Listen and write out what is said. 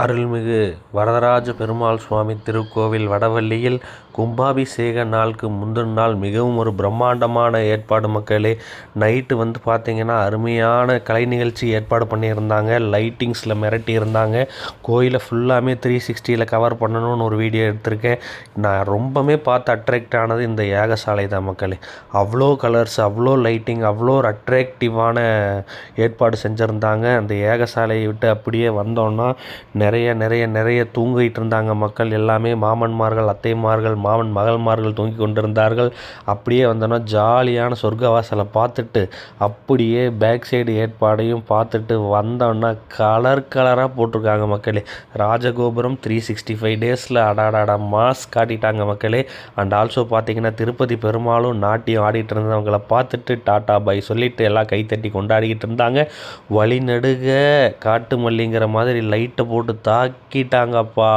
அருள்மிகு வரதராஜ பெருமாள் சுவாமி திருக்கோவில் வடவள்ளியில் கும்பாபிஷேக நாளுக்கு முந்தின நாள் மிகவும் ஒரு பிரம்மாண்டமான ஏற்பாடு மக்களே. நைட்டு வந்து பார்த்திங்கன்னா அருமையான கலை நிகழ்ச்சி ஏற்பாடு பண்ணியிருந்தாங்க. லைட்டிங்ஸில் மிரட்டி இருந்தாங்க. கோயிலை ஃபுல்லாமே த்ரீ சிக்ஸ்டியில் கவர் பண்ணணும்னு ஒரு வீடியோ எடுத்திருக்கேன். நான் ரொம்பவுமே பார்த்து அட்ராக்ட் ஆனது இந்த யாகசாலை தான் மக்களே. அவ்வளோ கலர்ஸ் அவ்வளோ லைட்டிங் அவ்வளோ ஒரு அட்ராக்டிவான ஏற்பாடு செஞ்சுருந்தாங்க. அந்த ஏகசாலையை விட்டு அப்படியே வந்தோன்னா நிறைய நிறைய நிறைய தூங்கிட்டு இருந்தாங்க மக்கள். எல்லாமே மாமன்மார்கள் அத்தைமார்கள் மாமன் மகள்மார்கள் தூங்கி கொண்டிருந்தார்கள். அப்படியே வந்தோன்னா ஜாலியான சொர்க்கவாசலை பார்த்துட்டு அப்படியே பேக் சைடு ஏற்பாடையும் பார்த்துட்டு வந்தோன்னா கலர் கலராக போட்டிருக்காங்க மக்களே. ராஜகோபுரம் த்ரீ சிக்ஸ்டி ஃபைவ் டேஸில் அடாடாடா மாஸ் காட்டிட்டாங்க மக்களே. அண்ட் ஆல்சோ பார்த்தீங்கன்னா திருப்பதி பெருமாளும் நாட்டியம் ஆடிட்டு இருந்தவங்கள பார்த்துட்டு டாட்டா பாய் சொல்லிட்டு எல்லாம் கைத்தட்டி கொண்டாடிக்கிட்டு இருந்தாங்க. வழிநெடுக காட்டு மல்லிங்கிற மாதிரி லைட்டை போட்டு போட்டு தாக்கிட்டாங்கப்பா